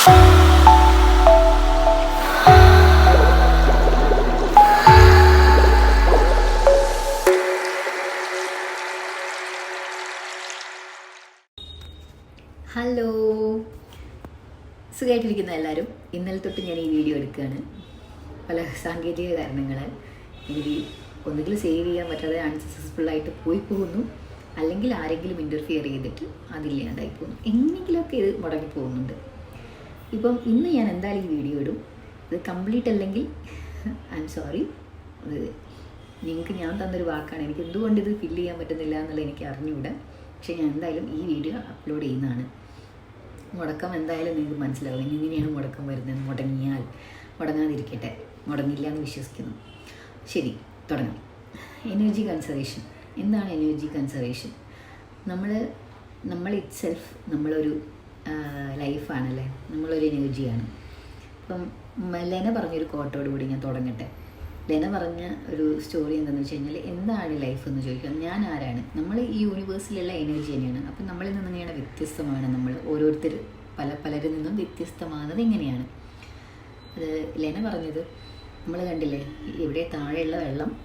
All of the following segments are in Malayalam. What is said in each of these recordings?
ഹലോ. സുഖമായിട്ടിരിക്കുന്ന എല്ലാവരും? ഇന്നലെ തൊട്ട് ഞാൻ ഈ വീഡിയോ എടുക്കുകയാണ്. പല സാങ്കേതിക കാരണങ്ങളാൽ എനിക്ക് ഒന്നുകിൽ സേവ് ചെയ്യാൻ പറ്റാതെ അൺസക്സസ്ഫുള്ളായിട്ട് പോയി പോകുന്നു. അല്ലെങ്കിൽ ആരെങ്കിലും ഇന്റർഫിയർ ചെയ്തിട്ട് അതില്ലാണ്ടായി പോകുന്നു. എങ്ങനെയെങ്കിലുമൊക്കെ ഇത് മുടങ്ങി പോകുന്നുണ്ട്. ഇപ്പം ഇന്ന് ഞാൻ എന്തായാലും ഈ വീഡിയോ ഇടും. ഇത് കംപ്ലീറ്റ് അല്ലെങ്കിൽ ഐ എം സോറി അത് നിങ്ങൾക്ക് ഞാൻ തന്നൊരു വാക്കാണ്. എനിക്ക് എന്തുകൊണ്ട് ഇത് ഫില്ല് ചെയ്യാൻ പറ്റുന്നില്ല എന്നുള്ളത് എനിക്ക് അറിഞ്ഞുകൂടാ പക്ഷേ ഞാൻ എന്തായാലും ഈ വീഡിയോ അപ്ലോഡ് ചെയ്യുന്നതാണ്. മുടക്കം എന്തായാലും നിങ്ങൾക്ക് മനസ്സിലാവും. ഇനി ഇങ്ങനെയാണ് മുടക്കം വരുന്നത് മുടങ്ങിയാൽ മുടങ്ങാതിരിക്കട്ടെ. മുടങ്ങില്ല എന്ന് വിശ്വസിക്കുന്നു. ശരി തുടങ്ങാം. എനർജി കൺസർവേഷൻ എന്താണ് എനർജി കൺസർവേഷൻ നമ്മൾ നമ്മൾ ഇറ്റ് സെൽഫ് നമ്മളൊരു ലൈഫാണല്ലേ? നമ്മളൊരു എനർജിയാണ് അപ്പം ലെന പറഞ്ഞൊരു കോട്ടോട് കൂടി ഞാൻ തുടങ്ങട്ടെ. ലെന പറഞ്ഞ ഒരു സ്റ്റോറി എന്താണെന്ന് വെച്ച് കഴിഞ്ഞാൽ എന്താണ് ലൈഫ് എന്ന് ചോദിക്കാം. ഞാൻ ആരാണ്? നമ്മൾ ഈ യൂണിവേഴ്സിലുള്ള എനർജി തന്നെയാണ്. അപ്പം നമ്മളിൽ നിന്ന് തന്നെയാണ് വ്യത്യസ്തമാണ് നമ്മൾ ഓരോരുത്തർ പല പലരിൽ നിന്നും വ്യത്യസ്തമാകുന്നത് എങ്ങനെയാണ്? അത് ലെന പറഞ്ഞത് നമ്മൾ കണ്ടില്ലേ? ഇവിടെ താഴെയുള്ള വെള്ളം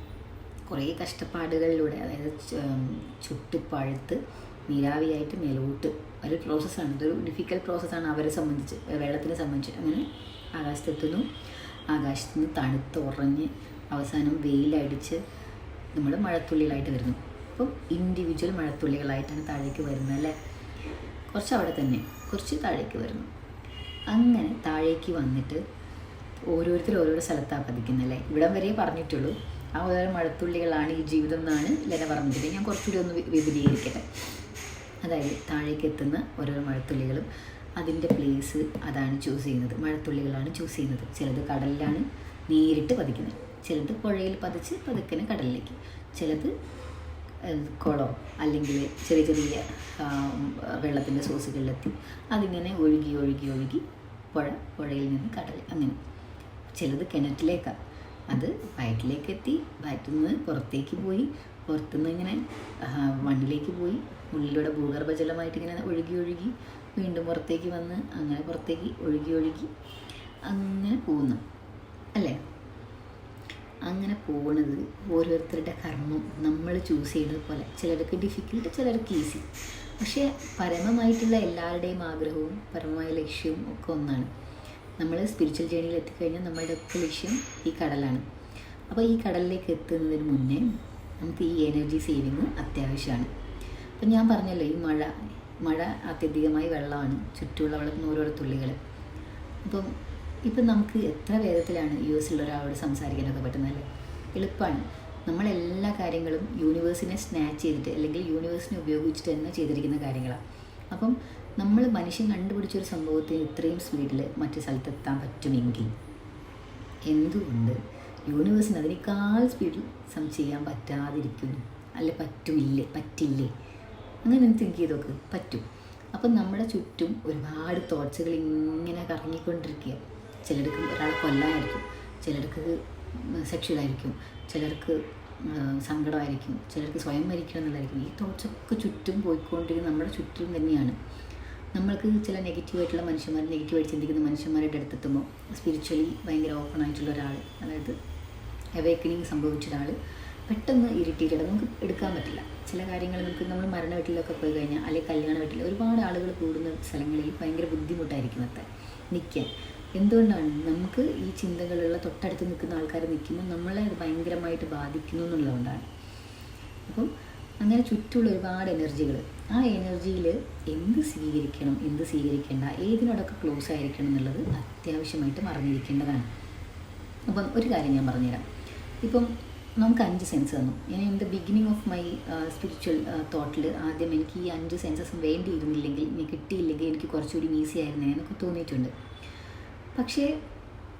കുറേ കഷ്ടപ്പാടുകളിലൂടെ അതായത് ചു- ഉം, ചുട്ട് പഴുത്ത് നീരാവിയായിട്ട് മേലോട്ട് ഒരു പ്രോസസ്സാണ് ഇതൊരു ഡിഫിക്കൽ പ്രോസസ്സാണ് അവരെ സംബന്ധിച്ച് വെള്ളത്തിനെ സംബന്ധിച്ച്. അങ്ങനെ ആകാശത്തെത്തുന്നു. ആകാശത്ത് നിന്ന് തണുത്ത് ഉറഞ്ഞ് അവസാനം വെയിലടിച്ച് നമ്മൾ മഴത്തുള്ളികളായിട്ട് വരുന്നു. അപ്പം ഇൻഡിവിജ്വൽ മഴത്തുള്ളികളായിട്ടാണ് താഴേക്ക് വരുന്നത് അല്ലേ? കുറച്ച് അവിടെ തന്നെ കുറച്ച് താഴേക്ക് വരുന്നു. അങ്ങനെ താഴേക്ക് വന്നിട്ട് ഓരോരുത്തർ ഓരോരോ സ്ഥലത്താണ് പതിക്കുന്നല്ലേ ഇവിടം വരെ പറഞ്ഞിട്ടുള്ളൂ. ആ ഓരോ മഴത്തുള്ളികളാണ് ഈ ജീവിതം എന്നാണ് ലെന പറഞ്ഞിട്ട് ഞാൻ കുറച്ചുകൂടി ഒന്ന് വിപുലീകരിക്കട്ടെ. അതായത് താഴേക്ക് എത്തുന്ന ഓരോ മഴത്തുള്ളികളും അതിന്റെ പ്ലേസ് അതാണ് ചൂസ് ചെയ്യുന്നത്. മഴത്തുള്ളികളാണ് ചൂസ് ചെയ്യുന്നത്. ചിലത് കടലിലാണ് നേരിട്ട് പതിക്കുന്നത്. ചിലത് പുഴയിൽ പതിച്ച് പതുക്കനെ കടലിലേക്ക്. ചിലത് കുളം അല്ലെങ്കിൽ ചെറിയ ചെറിയ വെള്ളത്തിന്റെ സോഴ്സുകളിലെത്തി അതിങ്ങനെ ഒഴുകി ഒഴുകി ഒഴുകി പുഴ പുഴയിൽ നിന്ന് കടൽ അങ്ങനെ. ചിലത് കിണറ്റിലേക്കാണ് അത് വയറ്റിലേക്ക് എത്തി വയറ്റിൽ നിന്ന് പുറത്തേക്ക് പോയി പുറത്തുനിന്ന് ഇങ്ങനെ മണ്ണിലേക്ക് പോയി. ഉള്ളിലൂടെ ഭൂഗർഭജലമായിട്ട് ഇങ്ങനെ ഒഴുകി ഒഴുകി വീണ്ടും പുറത്തേക്ക് വന്ന് അങ്ങനെ പുറത്തേക്ക് ഒഴുകി ഒഴുകി അങ്ങനെ പോകുന്നു അല്ലേ? അങ്ങനെ പോകുന്നത് ഓരോരുത്തരുടെ കർമ്മം നമ്മൾ ചൂസ് ചെയ്യുന്നത് പോലെ. ചിലർക്ക് ഡിഫിക്കൽട്ട് ചിലർക്ക് ഈസി പക്ഷേ പരമമായിട്ടുള്ള എല്ലാവരുടെയും ആഗ്രഹവും പരമമായ ലക്ഷ്യവും ഒക്കെ ഒന്നാണ്. നമ്മൾ സ്പിരിച്വൽ ജേണിയിൽ എത്തിക്കഴിഞ്ഞാൽ നമ്മളുടെ ഒക്കെ ലക്ഷ്യം ഈ കടലാണ്. അപ്പോൾ ഈ കടലിലേക്ക് എത്തുന്നതിന് മുന്നേ നമുക്ക് ഈ എനർജി സേവിങ് അത്യാവശ്യമാണ്. അപ്പം ഞാൻ പറഞ്ഞല്ലോ ഈ മഴ മഴ അത്യധികമായി വെള്ളമാണ് ചുറ്റുമുള്ള വെള്ളത്തിന് ഓരോരോ തുള്ളികൾ അപ്പം ഇപ്പം നമുക്ക് എത്ര വേഗത്തിലാണ് യു എസിലുള്ള ഒരാളോട് സംസാരിക്കാനൊക്കെ പറ്റുന്നതല്ലേ എളുപ്പമാണ് നമ്മളെല്ലാ കാര്യങ്ങളും യൂണിവേഴ്സിനെ സ്നാച്ച് ചെയ്തിട്ട് അല്ലെങ്കിൽ യൂണിവേഴ്സിനെ ഉപയോഗിച്ചിട്ട് തന്നെ ചെയ്തിരിക്കുന്ന കാര്യങ്ങളാണ് അപ്പം നമ്മൾ മനുഷ്യൻ കണ്ടുപിടിച്ചൊരു സംഭവത്തിന് ഇത്രയും സ്പീഡിൽ മറ്റു സ്ഥലത്തെത്താൻ പറ്റുമെങ്കിൽ എന്തുകൊണ്ട് യൂണിവേഴ്സിന് അതിനേക്കാൾ സ്പീഡിൽ സം ചെയ്യാൻ പറ്റാതിരിക്കുന്നു. അല്ലെ പറ്റുമില്ലേ പറ്റില്ലേ? അങ്ങനെ തിങ്ക് ചെയ്ത് നോക്ക്. പറ്റും. അപ്പം നമ്മുടെ ചുറ്റും ഒരുപാട് തോട്ട്സുകൾ ഇങ്ങനെ കറങ്ങിക്കൊണ്ടിരിക്കുക. ചിലർക്ക് ഒരാളെ കൊല്ലാനായിരിക്കും ചിലർക്ക് സെക്ഷലായിരിക്കും. ചിലർക്ക് സങ്കടമായിരിക്കും. ചിലർക്ക് സ്വയം മരിക്കണം എന്നുള്ളതായിരിക്കും. ഈ തോട്ട്സൊക്കെ ചുറ്റും പോയിക്കൊണ്ടിരിക്കുന്ന നമ്മുടെ ചുറ്റും തന്നെയാണ്. നമ്മൾക്ക് ചില നെഗറ്റീവായിട്ടുള്ള മനുഷ്യന്മാർ നെഗറ്റീവായിട്ട് ചിന്തിക്കുന്ന മനുഷ്യന്മാരുടെ അടുത്തെത്തുമ്പോൾ സ്പിരിച്വലി ഭയങ്കര ഓപ്പൺ ആയിട്ടുള്ള ഒരാൾ അതായത് അവേക്കനിങ് സംഭവിച്ച ഒരാൾ പെട്ടെന്ന് ഇറിറ്റേറ്റഡ് നമുക്ക് എടുക്കാൻ പറ്റില്ല. ചില കാര്യങ്ങൾ നമുക്ക് നമ്മൾ മരണ വീട്ടിലൊക്കെ പോയി കഴിഞ്ഞാൽ അല്ലെങ്കിൽ കല്യാണ വീട്ടിൽ ഒരുപാട് ആളുകൾ കൂടുന്ന സ്ഥലങ്ങളിൽ ഭയങ്കര ബുദ്ധിമുട്ടായിരിക്കും അത്ര. നിൽക്കാൻ എന്തുകൊണ്ടാണ്? നമുക്ക് ഈ ചിന്തകളുള്ള തൊട്ടടുത്ത് നിൽക്കുന്ന ആൾക്കാർ നിൽക്കുമ്പോൾ നമ്മളെ അത് ഭയങ്കരമായിട്ട് ബാധിക്കുന്നു എന്നുള്ളതുകൊണ്ടാണ്. അപ്പം അങ്ങനെ ചുറ്റുമുള്ള ഒരുപാട് എനർജികൾ. ആ എനർജിയിൽ എന്ത് സ്വീകരിക്കണം എന്ത് സ്വീകരിക്കേണ്ട ഏതിനോടൊക്കെ ക്ലോസ് ആയിരിക്കണം എന്നുള്ളത് അത്യാവശ്യമായിട്ടും അറിഞ്ഞിരിക്കേണ്ടതാണ്. അപ്പം ഒരു കാര്യം ഞാൻ പറഞ്ഞുതരാം. ഇപ്പം നമുക്ക് അഞ്ച് സെൻസ് തന്നു. ഞാൻ in the beginning of my spiritual തോട്ടിൽ ആദ്യം എനിക്ക് ഈ അഞ്ച് സെൻസസും വേണ്ടിയിരുന്നില്ലെങ്കിൽ ഇനി കിട്ടിയില്ലെങ്കിൽ എനിക്ക് കുറച്ചുകൂടി ഈസി ആയിരുന്നേ എന്നൊക്കെ തോന്നിയിട്ടുണ്ട്. പക്ഷേ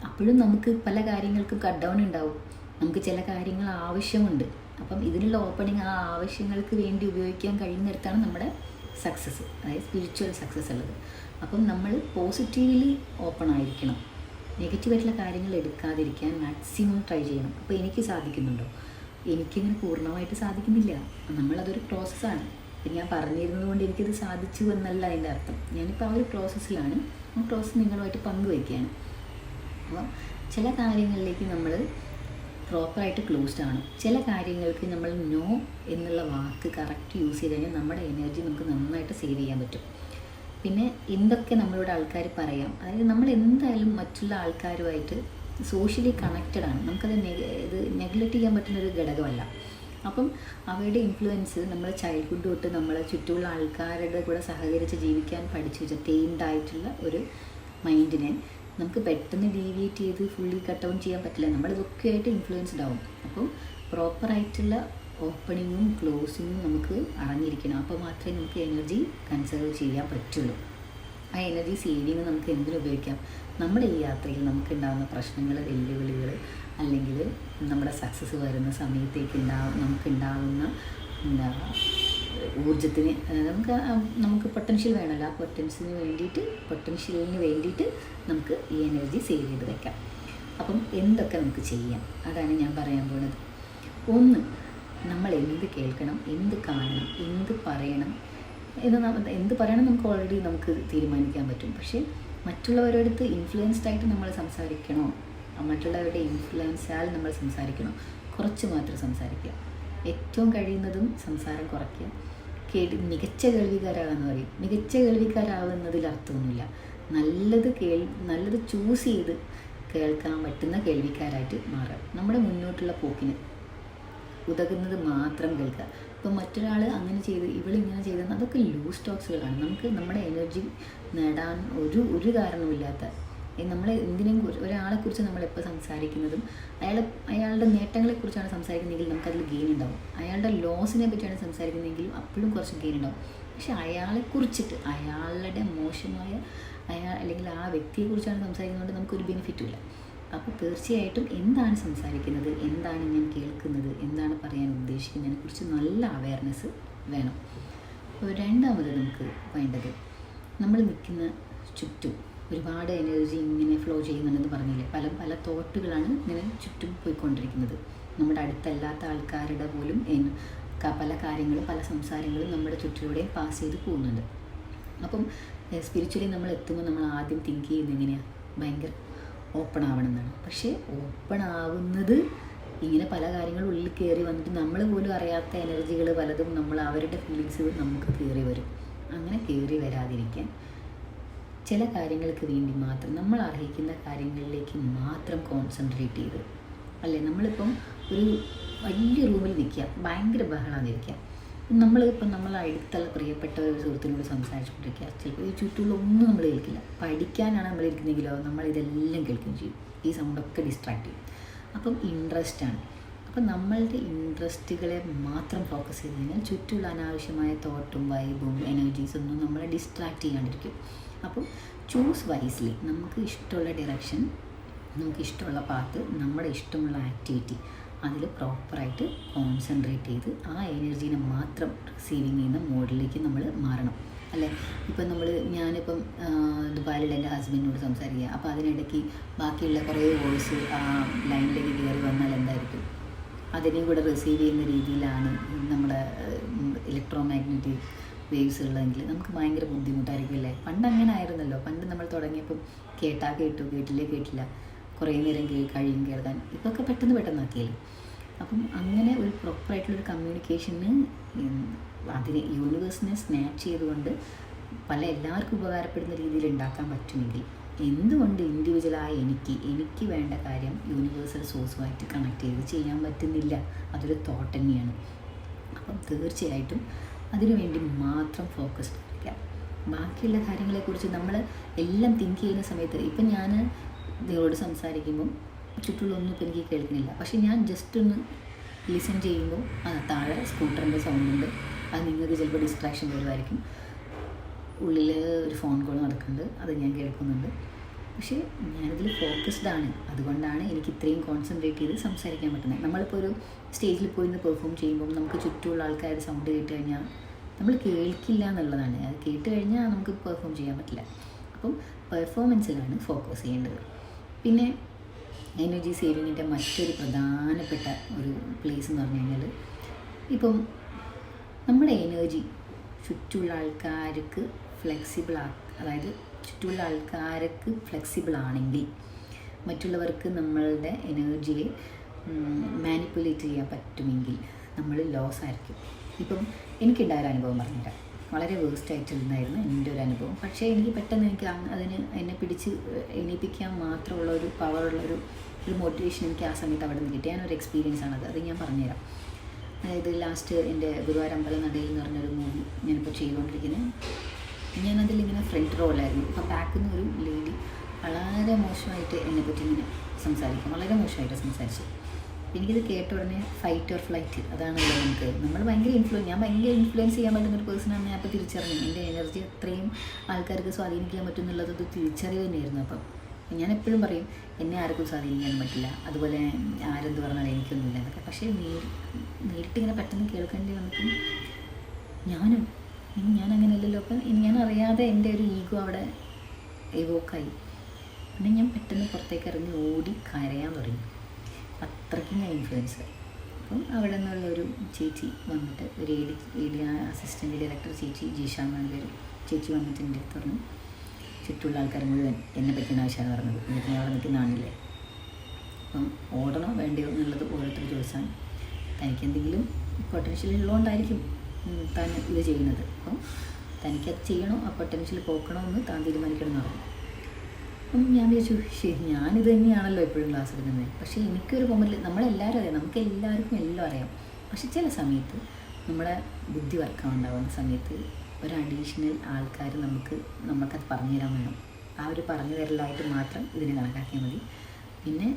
അപ്പോഴും നമുക്ക് പല കാര്യങ്ങൾക്കും കട്ട് ഡൗൺ ഉണ്ടാവും. നമുക്ക് ചില കാര്യങ്ങൾ ആവശ്യമുണ്ട്. അപ്പം ഇതിനുള്ള ഓപ്പണിങ് ആ ആവശ്യങ്ങൾക്ക് വേണ്ടി ഉപയോഗിക്കാൻ കഴിയുന്നിടത്താണ് നമ്മുടെ സക്സസ് അതായത് സ്പിരിച്വൽ സക്സസ് ഉള്ളത്. അപ്പം നമ്മൾ പോസിറ്റീവ്ലി ഓപ്പൺ ആയിരിക്കണം. നെഗറ്റീവായിട്ടുള്ള കാര്യങ്ങൾ എടുക്കാതിരിക്കാൻ മാക്സിമം ട്രൈ ചെയ്യണം. അപ്പോൾ എനിക്ക് സാധിക്കുന്നുണ്ടോ? എനിക്കിങ്ങനെ പൂർണമായിട്ട് സാധിക്കുന്നില്ല. നമ്മളതൊരു പ്രോസസ്സാണ് ഇപ്പം ഞാൻ പറഞ്ഞിരുന്നത് കൊണ്ട് എനിക്കത് സാധിച്ചു എന്നല്ല അതിന്റെ അർത്ഥം. ഞാനിപ്പോൾ ആ ഒരു പ്രോസസ്സിലാണ് ആ പ്രോസസ്സ് നിങ്ങളുമായിട്ട് പങ്കുവയ്ക്കുകയാണ് അപ്പോൾ ചില കാര്യങ്ങളിലേക്ക് നമ്മൾ പ്രോപ്പറായിട്ട് ക്ലോസ്ഡ് ആണ്. ചില കാര്യങ്ങൾക്ക് നമ്മൾ നോ എന്നുള്ള വാക്ക് കറക്റ്റ് യൂസ് ചെയ്ത് കഴിഞ്ഞാൽ നമ്മുടെ എനർജി നമുക്ക് നന്നായിട്ട് സേവ് ചെയ്യാൻ പറ്റും. പിന്നെ എന്തൊക്കെ നമ്മളോട് ആൾക്കാർ പറയാം. അതായത് നമ്മൾ എന്തായാലും മറ്റുള്ള ആൾക്കാരുമായിട്ട് സോഷ്യലി കണക്റ്റഡ് ആണ്. നമുക്കത് ഇത് നെഗ്ലക്റ്റ് ചെയ്യാൻ പറ്റുന്ന ഒരു ഘടകമല്ല. അപ്പം അവരുടെ ഇൻഫ്ലുവൻസ് നമ്മൾ ചൈൽഡ്ഹുഡ് തൊട്ട് നമ്മളെ ചുറ്റുമുള്ള ആൾക്കാരുടെ കൂടെ സഹകരിച്ച് ജീവിക്കാൻ പഠിച്ചു വെച്ച ആയിട്ടുള്ള ഒരു മൈൻഡിനെ നമുക്ക് പെട്ടെന്ന് ഡീവിയേറ്റ് ചെയ്ത് ഫുള്ളി കട്ട് ഡൗൺ ചെയ്യാൻ പറ്റില്ല. നമ്മൾ ഇതൊക്കെ ആയിട്ട് ഇൻഫ്ലുവൻസ്ഡ് ആവും. അപ്പം പ്രോപ്പറായിട്ടുള്ള ഓപ്പണിങ്ങും ക്ലോസിങ്ങും നമുക്ക് അറിഞ്ഞിരിക്കണം അപ്പോൾ മാത്രമേ നമുക്ക് എനർജി കൺസേർവ് ചെയ്യാൻ പറ്റുള്ളൂ. ആ എനർജി സേവിങ് നമുക്ക് എന്തിനു ഉപയോഗിക്കാം? നമ്മുടെ ഈ യാത്രയിൽ നമുക്ക് ഉണ്ടാകുന്ന പ്രശ്നങ്ങൾ വെല്ലുവിളികൾ അല്ലെങ്കിൽ നമ്മുടെ സക്സസ് വരുന്ന സമയത്തേക്ക് ഉണ്ടാവും നമുക്കുണ്ടാകുന്ന എന്താ ഊർജത്തിന് നമുക്ക് നമുക്ക് പൊട്ടൻഷ്യൽ വേണമല്ലോ ആ പൊട്ടൻഷ്യലിന് വേണ്ടിയിട്ട് പൊട്ടൻഷ്യലിന് വേണ്ടിയിട്ട് നമുക്ക് ഈ എനർജി സേവ് ചെയ്ത് വെക്കാം. അപ്പം എന്തൊക്കെ നമുക്ക് ചെയ്യാം? അതാണ് ഞാൻ പറയാൻ പോണത്. ഒന്ന് നമ്മൾ എന്ത് കേൾക്കണം എന്ത് കാണണം എന്ത് പറയണം എന്ന് നമ്മൾ എന്ത് പറയണം നമുക്ക് ഓൾറെഡി നമുക്ക് തീരുമാനിക്കാൻ പറ്റും. പക്ഷേ മറ്റുള്ളവരോടത്ത് ഇൻഫ്ലുവൻസ്ഡ് ആയിട്ട് നമ്മൾ സംസാരിക്കണോ? മറ്റുള്ളവരുടെ ഇൻഫ്ലുവൻസാൽ നമ്മൾ സംസാരിക്കണോ? കുറച്ച് മാത്രം സംസാരിക്കുക. ഏറ്റവും കഴിയുന്നതും സംസാരം കുറയ്ക്കുക. കേട്ട് മികച്ച കേൾവിക്കാരാകാന്ന് പറയും. മികച്ച കേൾവിക്കാരാവുന്നതിൽ അർത്ഥമൊന്നുമില്ല. നല്ലത് കേൾ നല്ലത് ചൂസ് ചെയ്ത് കേൾക്കാൻ പറ്റുന്ന കേൾവിക്കാരായിട്ട് മാറുക. നമ്മുടെ മുന്നോട്ടുള്ള പോക്കിന് ഉതകുന്നത് മാത്രം കേൾക്കുക. ഇപ്പം മറ്റൊരാൾ അങ്ങനെ ചെയ്ത് ഇവളിങ്ങനെ ചെയ്തെന്ന് അതൊക്കെ ലൂസ് ടോക്സുകളാണ് നമുക്ക് നമ്മുടെ എനർജി നേടാൻ ഒരു ഒരു കാരണവുമില്ലാത്ത നമ്മൾ എന്തിനേയും കുറിച്ച് ഒരാളെക്കുറിച്ച് നമ്മൾ എപ്പോൾ സംസാരിക്കുന്നതും അയാൾ അയാളുടെ നേട്ടങ്ങളെക്കുറിച്ചാണ് സംസാരിക്കുന്നതെങ്കിൽ നമുക്കതിൽ ഗെയിൻ ഉണ്ടാവും. അയാളുടെ ലോസിനെ പറ്റിയാണ് സംസാരിക്കുന്നതെങ്കിലും അപ്പോഴും കുറച്ച് ഗെയിൻ ഉണ്ടാവും. പക്ഷെ അയാളെക്കുറിച്ചിട്ട് അയാളുടെ മോശമായ അയാൾ അല്ലെങ്കിൽ ആ വ്യക്തിയെക്കുറിച്ചാണ് സംസാരിക്കുന്നതുകൊണ്ട് നമുക്കൊരു ബെനിഫിറ്റും ഇല്ല. അപ്പോൾ തീർച്ചയായിട്ടും എന്താണ് സംസാരിക്കുന്നത്? എന്താണ് ഞാൻ കേൾക്കുന്നത്? എന്താണ് പറയാൻ ഉദ്ദേശിക്കുന്നതിനെ കുറിച്ച് നല്ല അവയർനെസ് വേണം. അപ്പോൾ രണ്ടാമത് നമുക്ക് വേണ്ടത് നമ്മൾ നിൽക്കുന്ന ചുറ്റും ഒരുപാട് എനർജി ഇങ്ങനെ ഫ്ലോ ചെയ്യുന്നുണ്ടെന്ന് പറഞ്ഞില്ലേ? പല പല തോട്ടുകളാണ് ഇങ്ങനെ ചുറ്റും പോയിക്കൊണ്ടിരിക്കുന്നത്. നമ്മുടെ അടുത്തല്ലാത്ത ആൾക്കാരുടെ പോലും പല കാര്യങ്ങളും പല സംസാരങ്ങളും നമ്മുടെ ചുറ്റിലൂടെ പാസ് ചെയ്ത് പോകുന്നുണ്ട്. അപ്പം സ്പിരിച്വലി നമ്മൾ എത്തുമ്പോൾ നമ്മൾ ആദ്യം തിങ്ക് ചെയ്യുന്നത് എങ്ങനെയാണ് ഭയങ്കര ഓപ്പൺ ആവണം എന്നാണ് പക്ഷേ ഓപ്പൺ ആവുന്നത് ഇങ്ങനെ പല കാര്യങ്ങളും ഉള്ളിൽ കയറി വന്നിട്ട് നമ്മൾ പോലും അറിയാത്ത എനർജികൾ പലതും നമ്മൾ അവരുടെ ഫീലിങ്സ് നമുക്ക് കയറി വരും. അങ്ങനെ കയറി വരാതിരിക്കാൻ ചില കാര്യങ്ങൾക്ക് വേണ്ടി മാത്രം നമ്മൾ അർഹിക്കുന്ന കാര്യങ്ങളിലേക്ക് മാത്രം കോൺസെൻട്രേറ്റ് ചെയ്ത്. അല്ലേ? നമ്മളിപ്പം ഒരു വലിയ റൂമിൽ നിൽക്കുക ഭയങ്കര ബഹളാന്നിരിക്കുക. നമ്മളിപ്പം നമ്മൾ അടുത്തുള്ള പ്രിയപ്പെട്ട ഒരു സുഹൃത്തിനോട് സംസാരിച്ചുകൊണ്ടിരിക്കുക. ചിലപ്പോൾ ഈ ചുറ്റുള്ള ഒന്നും നമ്മൾ കേൾക്കില്ല. പഠിക്കാനാണ് നമ്മൾ ഇരിക്കുന്നെങ്കിലോ നമ്മൾ ഇതെല്ലാം കേൾക്കുകയും ചെയ്യും. ഈ സൗണ്ടൊക്കെ ഡിസ്ട്രാക്ട് ചെയ്യും. അപ്പം ഇൻട്രസ്റ്റാണ് അപ്പം നമ്മളുടെ ഇൻട്രസ്റ്റുകളെ മാത്രം ഫോക്കസ് ചെയ്ത് കഴിഞ്ഞാൽ ചുറ്റുള്ള അനാവശ്യമായ തോട്ടും വൈബും എനർജീസൊന്നും നമ്മളെ ഡിസ്ട്രാക്ട് ചെയ്യാണ്ടിരിക്കും. അപ്പം ചൂസ് വൈസ്ലി നമുക്ക് ഇഷ്ടമുള്ള ഡിറക്ഷൻ നമുക്ക് ഇഷ്ടമുള്ള പാത്ത് നമ്മുടെ ഇഷ്ടമുള്ള ആക്ടിവിറ്റി അതിൽ പ്രോപ്പറായിട്ട് കോൺസെൻട്രേറ്റ് ചെയ്ത് ആ എനർജീനെ മാത്രം റിസീവിങ് ചെയ്യുന്ന മോഡിലേക്ക് നമ്മൾ മാറണം. അല്ലേ? ഇപ്പം നമ്മൾ ഞാനിപ്പം ദുബായിലുള്ള എന്റെ ഹസ്ബൻഡിനോട് സംസാരിക്കുക. അപ്പോൾ അതിനിടയ്ക്ക് ബാക്കിയുള്ള കുറേ വോയിസ് ആ ലൈനിലേക്ക് കയറി വന്നാൽ എന്തായിരിക്കും? അതിനെയും കൂടെ റിസീവ് ചെയ്യുന്ന രീതിയിലാണ് നമ്മുടെ ഇലക്ട്രോ മാഗ്നറ്റിക് വേവ്സ് ഉള്ളതെങ്കിൽ നമുക്ക് ഭയങ്കര ബുദ്ധിമുട്ടായിരിക്കും അല്ലേ? പണ്ട് അങ്ങനെ ആയിരുന്നല്ലോ. പണ്ട് നമ്മൾ തുടങ്ങിയപ്പം കേട്ടാ കേട്ടു കേട്ടില്ലേ കേട്ടില്ല. കുറേ നേരം കഴിയും കേൾക്കാൻ ഇതൊക്കെ പെട്ടെന്ന് പെട്ടെന്നാക്കിയല്ലേ അപ്പം അങ്ങനെ ഒരു പ്രോപ്പറായിട്ടുള്ളൊരു കമ്മ്യൂണിക്കേഷന് അതിനെ യൂണിവേഴ്സിനെ സ്നാച്ച് ചെയ്തുകൊണ്ട് പല എല്ലാവർക്കും ഉപകാരപ്പെടുന്ന രീതിയിൽ ഉണ്ടാക്കാൻ പറ്റുമെങ്കിൽ എന്തുകൊണ്ട് ഇൻഡിവിജ്വലായ എനിക്ക് എനിക്ക് വേണ്ട കാര്യം യൂണിവേഴ്സൽ സോഴ്സുമായിട്ട് കണക്ട് ചെയ്ത് ചെയ്യാൻ പറ്റുന്നില്ല? അതൊരു തോട്ട് തന്നെയാണ്. അപ്പം തീർച്ചയായിട്ടും അതിനുവേണ്ടി മാത്രം ആയിരിക്കാം. ബാക്കിയുള്ള കാര്യങ്ങളെക്കുറിച്ച് നമ്മൾ എല്ലാം തിങ്ക് ചെയ്യുന്ന സമയത്ത് ഇപ്പം ഞാൻ നിങ്ങളോട് സംസാരിക്കുമ്പം ചുറ്റുള്ളൊന്നും ഇപ്പം എനിക്ക് കേൾക്കുന്നില്ല. പക്ഷേ ഞാൻ ജസ്റ്റ് ഒന്ന് ലിസൺ ചെയ്യുമ്പോൾ ആ താഴെ സ്കൂട്ടറിന്റെ സൗണ്ട് ഉണ്ട്. അത് നിങ്ങൾക്ക് ചിലപ്പോൾ ഡിസ്ട്രാക്ഷൻ വരുമായിരിക്കും ഉള്ളിൽ ഒരു ഫോൺ കോൾ നടക്കുന്നുണ്ട്. അത് ഞാൻ കേൾക്കുന്നുണ്ട്. പക്ഷേ ഞാനതിൽ ഫോക്കസ്ഡ് ആണ്. അതുകൊണ്ടാണ് എനിക്ക് ഇത്രയും കോൺസെൻട്രേറ്റ് ചെയ്ത് സംസാരിക്കാൻ പറ്റുന്നത്. നമ്മളിപ്പോൾ ഒരു സ്റ്റേജിൽ പോയി നിന്ന് പെർഫോം ചെയ്യുമ്പോൾ നമുക്ക് ചുറ്റുമുള്ള ആൾക്കാരുടെ സൗണ്ട് കേട്ട് കഴിഞ്ഞാൽ നമ്മൾ കേൾക്കില്ല എന്നുള്ളതാണ്. അത് കേട്ട് കഴിഞ്ഞാൽ നമുക്ക് പെർഫോം ചെയ്യാൻ പറ്റില്ല. അപ്പം പെർഫോമൻസിലാണ് ഫോക്കസ് ചെയ്യേണ്ടത്. പിന്നെ എനർജി സേവിങ്ങിന്റെ മറ്റൊരു പ്രധാനപ്പെട്ട ഒരു പ്ലേസ് എന്ന് പറഞ്ഞു കഴിഞ്ഞാൽ ഇപ്പം നമ്മുടെ എനർജി ചുറ്റുള്ള ആൾക്കാർക്ക് ഫ്ലെക്സിബിൾ ആ അതായത് ചുറ്റുള്ള ആൾക്കാർക്ക് ഫ്ലെക്സിബിൾ ആണെങ്കിൽ മറ്റുള്ളവർക്ക് നമ്മളുടെ എനർജിയെ മാനിപ്പുലേറ്റ് ചെയ്യാൻ പറ്റുമെങ്കിൽ നമ്മൾ ലോസ് ആയിരിക്കും. ഇപ്പം എനിക്കുണ്ടായ ഒരു അനുഭവം പറഞ്ഞുതരാം. വളരെ വേസ്റ്റ് ആയിട്ടുണ്ടായിരുന്നു എന്റെ ഒരു അനുഭവം. പക്ഷേ എനിക്ക് പെട്ടെന്ന് എനിക്ക് അതിന് എന്നെ പിടിച്ച് എണീപ്പിക്കാൻ മാത്രമുള്ള ഒരു പവറുള്ളൊരു ഒരു മോട്ടിവേഷൻ എനിക്ക് ആ സമയത്ത് അവിടെ നിന്ന് കിട്ടി. ഞാനൊരു എക്സ്പീരിയൻസ് ആണത് അത്. ഞാൻ പറഞ്ഞുതരാം. അതായത് ലാസ്റ്റ് എന്റെ ഗുരുവായൂർ അമ്പലം നടയിൽ എന്ന് പറഞ്ഞൊരു മൂവി ഞാനിപ്പോൾ ചെയ്തുകൊണ്ടിരിക്കുന്നത് ഞാനതിൽ ഇങ്ങനെ ഫ്രണ്ട് റോളായിരുന്നു അപ്പോൾ ബാക്കിൽ നിന്ന് ഒരു ലേഡി വളരെ മോശമായിട്ട് എന്നെ പറ്റി ഇങ്ങനെ സംസാരിക്കും. വളരെ മോശമായിട്ട് സംസാരിച്ചു. എനിക്കിത് കേട്ട ഉടനെ ഫൈറ്റ് ഓർ ഫ്ലൈറ്റ് അതാണല്ലോ നമുക്ക് നമ്മൾ ഭയങ്കര ഇൻഫ്ലുവൻസ് ഞാൻ ഭയങ്കര ഇൻഫ്ലുവൻസ് ചെയ്യാൻ പറ്റുന്ന ഒരു പേഴ്സണാണ് ഞാൻ അപ്പോൾ തിരിച്ചറിഞ്ഞു. എന്റെ എനർജി അത്രയും ആൾക്കാർക്ക് സ്വാധീനിക്കാൻ പറ്റും എന്നുള്ളത് ഒരു തിരിച്ചറിവ് തന്നെയായിരുന്നു. അപ്പം ഞാൻ എപ്പോഴും പറയും എന്നെ ആർക്കും സ്വാധീനിക്കാൻ പറ്റില്ല. അതുപോലെ ആരെന്ത് പറഞ്ഞാൽ എനിക്കൊന്നുമില്ല എന്നൊക്കെ. പക്ഷേ നേരി നേരിട്ട് ഇങ്ങനെ പെട്ടെന്ന് കേൾക്കേണ്ടി വന്നപ്പോൾ ഞാനും ഇനി ഞാൻ അങ്ങനെയല്ലല്ലോ. അപ്പം ഇനി ഞാൻ അറിയാതെ എന്റെ ഒരു ഈഗോ അവിടെ എവോക്കായി പിന്നെ ഞാൻ പെട്ടെന്ന് പുറത്തേക്ക് ഇറങ്ങി ഓടി കരയാൻ തുടങ്ങി. അത്രയ്ക്കും ഇൻഫ്ലുവൻസ് അപ്പം അവിടെ നിന്നുള്ള ഒരു ചേച്ചി വന്നിട്ട് ഒരു ഏ ഡി ഏ ഡി അസിസ്റ്റന്റ് ഡയറക്ടർ ചേച്ചി ജീഷ എന്നാണ് പേര്. ചേച്ചി വന്നിട്ട് എന്റെ അടുത്ത് പറഞ്ഞു ചുറ്റുള്ള ആൾക്കാർ മുഴുവൻ എന്നെ പറ്റുന്ന ആവശ്യമാണ് പറഞ്ഞത്. എന്നിട്ട് ഞാൻ അവിടെ നിൽക്കുന്ന ആണില്ലേ അപ്പം ഓടണോ വേണ്ടയോ എന്നുള്ളത് ഓരോരുത്തർ ചോദിച്ചാൽ തനിക്ക് എന്തെങ്കിലും പൊട്ടൻഷ്യൽ ഉള്ളതുകൊണ്ടായിരിക്കും താൻ ഇത് ചെയ്യുന്നത്. അപ്പം തനിക്കത് ചെയ്യണോ ആ പൊട്ടൻഷ്യൽ പോക്കണോ എന്ന് താൻ തീരുമാനിക്കണം എന്ന് പറഞ്ഞു. അപ്പം ഞാൻ വിചാരിച്ചു ശരി ഞാനിത് തന്നെയാണല്ലോ എപ്പോഴും ക്ലാസ് എടുക്കുന്നത്. പക്ഷേ എനിക്കൊരു മൊമെന്റിൽ നമ്മളെല്ലാവരും അറിയാം നമുക്ക് എല്ലാവർക്കും എല്ലാം അറിയാം. പക്ഷെ ചില സമയത്ത് നമ്മുടെ ബുദ്ധി വർക്കാവുണ്ടാവുന്ന സമയത്ത് ഒരു അഡീഷണൽ ആൾക്കാർ നമുക്ക് നമുക്കത് പറഞ്ഞു തരാൻ വേണം. ആ ഒരു പറഞ്ഞു തരലായിട്ട് മാത്രം ഇതിനെ കണക്കാക്കിയാൽ മതി. പിന്നെ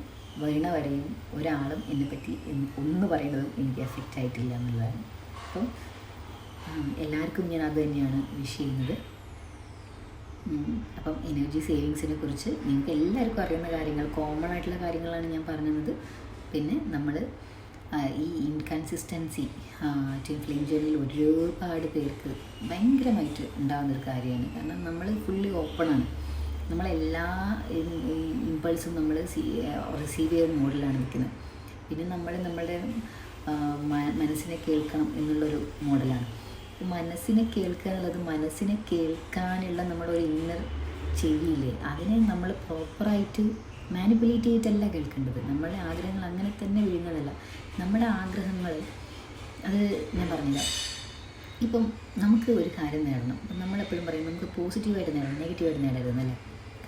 വരണ വരെയും ഒരാളും എന്നെപ്പറ്റി എന്ന് ഒന്ന് പറയുന്നതും എനിക്ക് എഫക്റ്റ് ആയിട്ടില്ല എന്നുള്ളതാണ്. അപ്പം എല്ലാവർക്കും ഞാൻ അത് തന്നെയാണ് വിഷ് ചെയ്യുന്നത്. അപ്പം എനർജി സേവിങ്സിനെ കുറിച്ച് നിങ്ങൾക്ക് എല്ലാവർക്കും അറിയുന്ന കാര്യങ്ങൾ കോമൺ ആയിട്ടുള്ള കാര്യങ്ങളാണ് ഞാൻ പറഞ്ഞത്. പിന്നെ നമ്മൾ ഈ ഇൻകൺസിസ്റ്റൻസി ടി ഫ്ലെയിം ജേണിയിൽ ഒരുപാട് പേർക്ക് ഭയങ്കരമായിട്ട് ഉണ്ടാകുന്നൊരു കാര്യമാണ്. കാരണം നമ്മൾ ഫുള്ളി ഓപ്പണാണ് നമ്മളെല്ലാ ഇമ്പൾസും നമ്മൾ റിസീവ് ചെയ്യുന്ന മോഡിലാണ് നിൽക്കുന്നത്. പിന്നെ നമ്മൾ നമ്മളുടെ മനസ്സിനെ കേൾക്കണം എന്നുള്ളൊരു മോഡലാണ് മനസ്സിനെ കേൾക്കുക എന്നുള്ളത് മനസ്സിനെ കേൾക്കാനുള്ള നമ്മുടെ ഒരു ഇന്നർ ചെവിയില്ലേ? അതിനെ നമ്മൾ പ്രോപ്പറായിട്ട് മാനിപ്പുലേറ്റ് ചെയ്തിട്ടല്ല കേൾക്കേണ്ടത്. നമ്മുടെ ആഗ്രഹങ്ങൾ അങ്ങനെ തന്നെ വീഴുന്നതല്ല നമ്മുടെ ആഗ്രഹങ്ങൾ അത് ഞാൻ പറഞ്ഞില്ല. ഇപ്പം നമുക്ക് ഒരു കാര്യം നേടണം. അപ്പം നമ്മളെപ്പോഴും പറയും നമുക്ക് പോസിറ്റീവായിട്ട് നേടണം നെഗറ്റീവായിട്ട് നേടരുതെന്നല്ലേ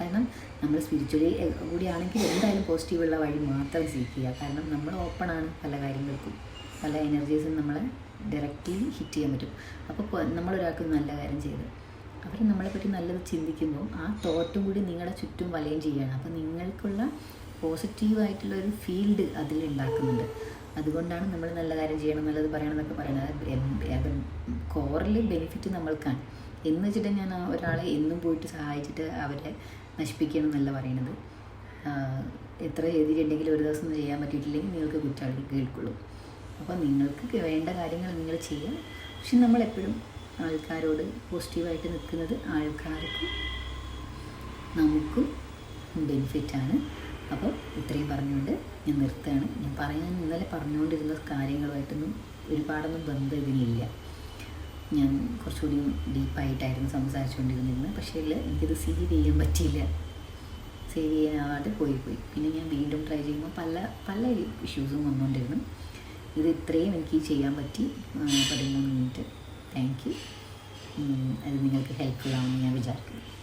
കാരണം നമ്മൾ സ്പിരിച്വലി കൂടിയാണെങ്കിൽ എന്തായാലും പോസിറ്റീവുള്ള വഴി മാത്രം സീക്കുക കാരണം നമ്മൾ ഓപ്പണാണ് പല കാര്യങ്ങൾക്കും. പല എനർജീസും നമ്മളെ ഡയറക്റ്റ്ലി ഹിറ്റ് ചെയ്യാൻ പറ്റും. അപ്പോൾ നമ്മളൊരാൾക്ക് നല്ല കാര്യം ചെയ്ത്. അവർ നമ്മളെപ്പറ്റി നല്ലത് ചിന്തിക്കുമ്പോൾ ആ തോട്ടും കൂടി നിങ്ങളുടെ ചുറ്റും വലയം ചെയ്യുകയാണ്. അപ്പോൾ നിങ്ങൾക്കുള്ള പോസിറ്റീവായിട്ടുള്ള ഒരു ഫീൽഡ് അതിൽ ഉണ്ടാക്കുന്നുണ്ട്. അതുകൊണ്ടാണ് നമ്മൾ നല്ല കാര്യം ചെയ്യണം എന്നുള്ളത് പറയണം എന്നൊക്കെ പറയുന്നത്. അത് കോറിൽ ബെനിഫിറ്റ് നമ്മൾക്കാണ്. എന്ന് വെച്ചിട്ട് ഞാൻ ഒരാളെ എന്നും പോയിട്ട് സഹായിച്ചിട്ട് അവരെ നശിപ്പിക്കണം എന്നല്ല പറയണത് എത്ര ചെയ്തിട്ടുണ്ടെങ്കിലും ഒരു ദിവസം ചെയ്യാൻ പറ്റിയിട്ടില്ലെങ്കിൽ നിങ്ങൾക്ക് കുറ്റാളി കേൾക്കുള്ളൂ. അപ്പോൾ നിങ്ങൾക്ക് വേണ്ട കാര്യങ്ങൾ നിങ്ങൾ ചെയ്യുക പക്ഷെ നമ്മളെപ്പോഴും ആൾക്കാരോട് പോസിറ്റീവായിട്ട് നിൽക്കുന്നത് ആൾക്കാർക്കും നമുക്കും ബെനിഫിറ്റാണ് അപ്പോൾ ഇത്രയും പറഞ്ഞുകൊണ്ട് ഞാൻ നിർത്തുകയാണ്. ഞാൻ പറയാൻ ഇന്നലെ പറഞ്ഞുകൊണ്ടിരുന്ന കാര്യങ്ങളുമായിട്ടൊന്നും ഒരുപാടൊന്നും ബന്ധം ഇതിനില്ല ഞാൻ കുറച്ചുകൂടി ഡീപ്പായിട്ടായിരുന്നു സംസാരിച്ചുകൊണ്ടിരുന്നിരുന്നത്. പക്ഷേ ഇല്ല എനിക്കിത് സേവ് ചെയ്യാൻ പറ്റിയില്ല. സേവ് ചെയ്യാനാവാതെ പോയി പോയി. പിന്നെ ഞാൻ വീണ്ടും ട്രൈ ചെയ്യുമ്പോൾ പല പല ഇഷ്യൂസും വന്നുകൊണ്ടിരുന്നു. ഇത് ഇത്രയും എനിക്ക് ചെയ്യാൻ പറ്റി. പതിമൂന്ന് മിനിറ്റ്. താങ്ക് യു അത് നിങ്ങൾക്ക് ഹെൽപ്ഫുൾ ആവുമെന്ന് ഞാൻ വിചാരിക്കുന്നു.